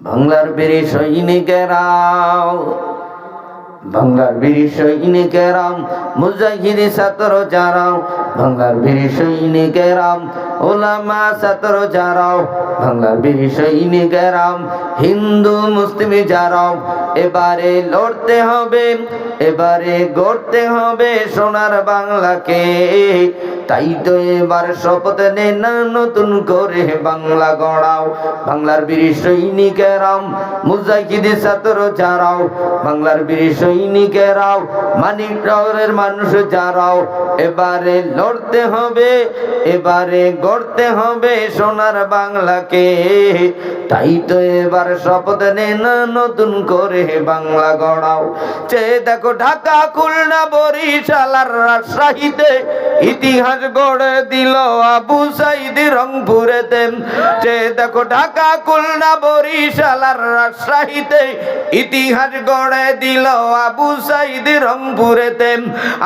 বাংলার বীর সৈনিকেরাও, বাংলার বীর সৈনিকেরাম মুজাহিদ ছাত্র যারাও, বাংলার বীর সৈনিকেরাম ওলামা ছাত্র যারাও, বাংলার বীর সৈনিকেরাম হিন্দু, মুসলিম যারাও এবারে লড়তে হবে, এবারে গড়তে হবে সোনার বাংলাকে। তাই তো এবার শপথ নে না, নতুন করে বাংলা গড়াও। বাংলার বীর সৈনিকেরাম মুজাহিদ ছাত্র যারাও, বাংলার বীর সৈনিকেরাও মানিক শহরের মানুষ যারাও, এবারে লড়তে হবে, এবারে গড়তে হবে সোনার বাংলাকে। তাই তো এবার শপথ নে না, নতুন করে বাংলা গড়াও। চেয়ে দেখো ঢাকা খুলনা বরিশাল আর রাজশাহীতে ইতিহাস গড়ে দিল আবু সাইদ রংপুরেতে। চে দেখো ঢাকা, খুলনা, বরিশাল আর রাজশাহীতে ইতিহাস গড়ে দিল আবু সাইদ রংপুরেতে।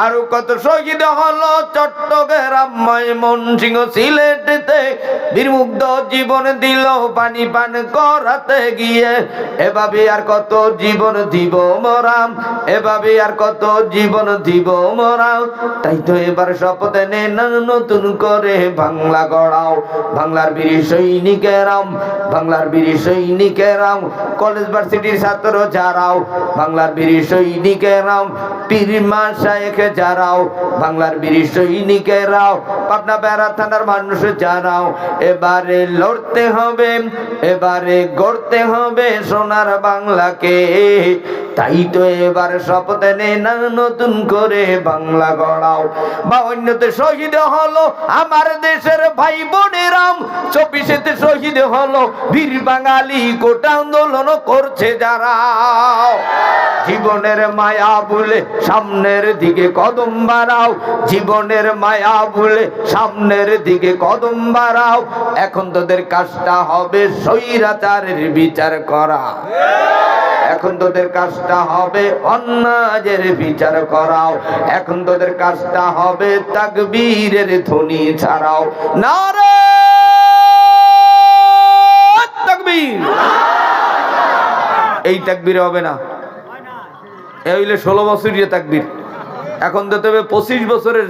আর কত শহীদ হলো চট্টগ্রাম বীরমুগ্ধ জীবন দিল, পানি পান করাতে গিয়ে। আর কত জীবন দিব মরাম আর কত জীবন দিব মরাও তাই তো এবার শপথ না নতুন করে বাংলা গড়াও। বাংলার বীর সৈনিকেরাম বাংলার বীর সৈনিকেরাম কলেজ ভার্সিটির ছাত্র যারাও, বাংলার বীর সৈনিকেরাম পীরমা শায়েখ যারাও, বাংলার বীর সৈনিকেরাও পাবনা বেড়া থানার মানুষ যারাও, এবারে লড়তে হবে, এবারে গড়তে হবে সোনার বাংলাকে। তাই তো এবার শপথ নে, নতুন করে বাংলা গড়াও। বা অন্যতে শহীদ হলো আমার দেশের ভাই বোনেরাম। চব্বিশেতে শহীদ হলো বীর বাঙালি গোটা আন্দোলন করছে যারা। জীবনের মায়া ভুলে সামনের দিকে কদম বাড়াও। জীবনের মায়া ভুলে সামনের দিকে কদম বাড়াও। এখন তোদের কাজটা হবে স্বৈরাচারের বিচার করা। এখন তোদের কাজটা হবে অন্যায়ের বিচার করাও। এখন তোদের কাজটা হবে তাকবীরের ধ্বনি ছাড়াও। না রে তাকবীর। এই তাকবীর হবে না। এ হইলে ষোলো বছরের তাকবীর। এখন দিতে হবে পঁচিশ বছরের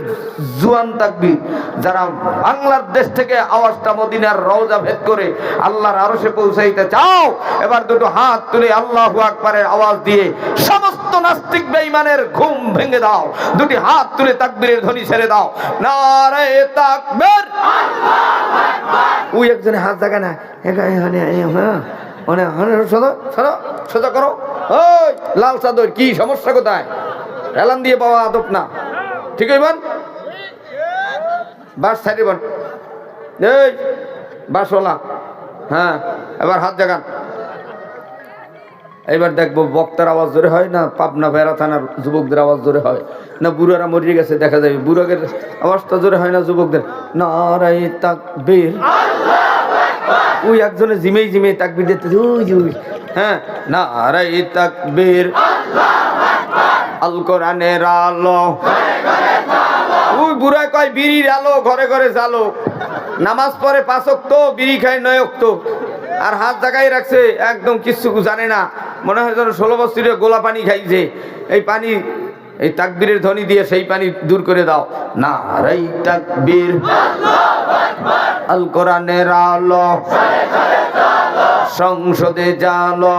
জুয়ান তাকবীর, যারা বাংলার দেশ থেকে আওয়াজটা মদিনার রওজা ভেদ করে আল্লাহর আরশে পৌঁছাইতে চাও, এবার দুটো হাত তুলে আল্লাহু আকবারের আওয়াজ দিয়ে সমস্ত নাস্তিক বেঈমানের ঘুম ভেঙে দাও, দুটি হাত তুলে তাকবীরের ধ্বনি ছেড়ে দাও। নারে তাকবীর! ওই একজনে হাত জাগা না এখানে মানে সোজা করো। ওই, লাল চাদর, কি সমস্যা কোথায়? এলান দিয়ে পাওয়া আদব না। ঠিক হইবান বাস ছাড়িবান এই বাসওয়ালা হ্যাঁ এবার হাত জাগান। এবার দেখব বক্তার আওয়াজ জোরে হয় না পাবনা ভেড়া থানার যুবকদের আওয়াজ জোরে হয়? না বুড়ারা মরিয়ে গেছে, দেখা যাবে। বুড়াকের আওয়াজটা জোরে হয় না যুবকদের? নারাই তাকবীর। ওই একজনে জিমেই জিমেই তাকবীর দিতে হ্যাঁ নারাই তাকবীর। আল কোরআনের আলো। ওই বুড়া কয়, বিড়ির আলো, ঘরে ঘরে জালো নামাজ পড়ে পাঁচক তো বিড়ি খায় নয়ক তো আর হাত জাগাই রাখছে, একদম কিচ্ছু জানে না। মনে হয় যেন ষোলো বছরের গোলা পানি খাইছে। এই পানি, এই তাকবীরের ধ্বনি দিয়ে সেই পানি দূর করে দাও। না রাই তাকবীর। আল কোরআনের আলো। সংসদে জালো।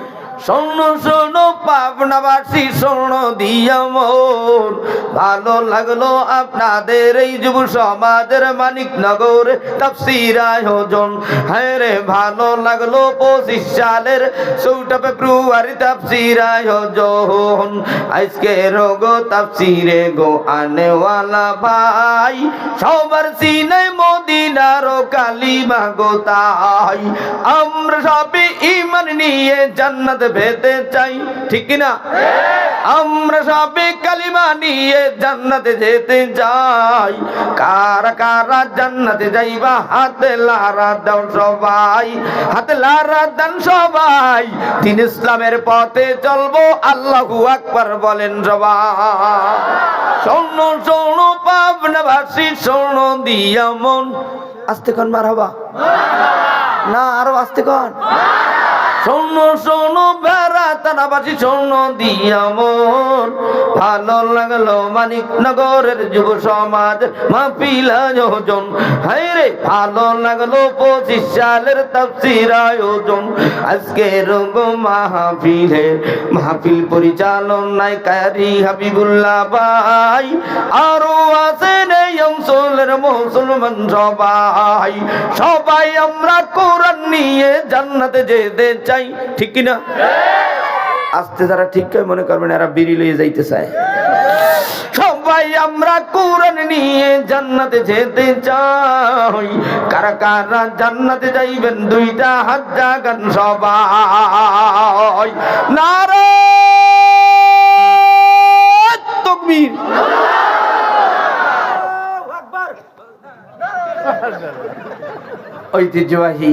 শোনো শোনো, পাবনাবাসী, শোনো দিয়ামন ভালো লাগল আপনাদের এই যুব সমাজের মানিকনগর তাফসির আয়োজন। হ্যাঁ রে, ভালো লাগল পঁচিশ সালের চৌঠা ফেব্রুয়ারি তাফসির আয়োজন। আজকে রোগো তাফসিরে গো আনেওয়ালা ভাই। সবার সিনে মোদিন মদিনার কালিমা গোতাই আমরা সবে ইমান নিয়ে জান্নাত পেতে চাই, ঠিক না আমরা সবে কালিমা নিয়ে জান্নাতে যেতে যাই কারা কারা জান্নাতে যাইবা, হাতে লারা দাও সবাই, হাতে লারা দান সবাই। দিন ইসলামের পথে চলবো, আল্লাহু আকবার বলেন সবাই। শোনো শোনো, পাবনাবাসী, শোনো, দিয়া মন। আস্তে কন মার হবা না, আরও আস্তে কন। শোনো শোনো বেড়া তারাবাসী শোনো দিয়া মন। ভালো লাগল মানিক নগরের যুব সমাজ মাহফিল আয়োজন। হাই রে, ভালো লাগল পঁচিশ সালের তফসির আয়োজন। আজকে রোগ মাহফিলের মাহফিল পরিচালনায় কারি হাবিবুল্লাহ ভাই। আরও আছেন অঞ্চলের মুসলমান সবাই সবাই আমরা কোরআন নিয়ে জান্নাতে যেতে চাই, ঠিক কিনা? আস্তে যারা ঠিক মনে করবেন এরা বিড়ি লইয়ে যাইতে চায়। সবাই আমরা কোরআন নিয়ে জান্নাতে যেতে চাই। কারা কারা জান্নাতে যাইবেন, দুইটা সবাই। নারে ঐতিহ্যবাহী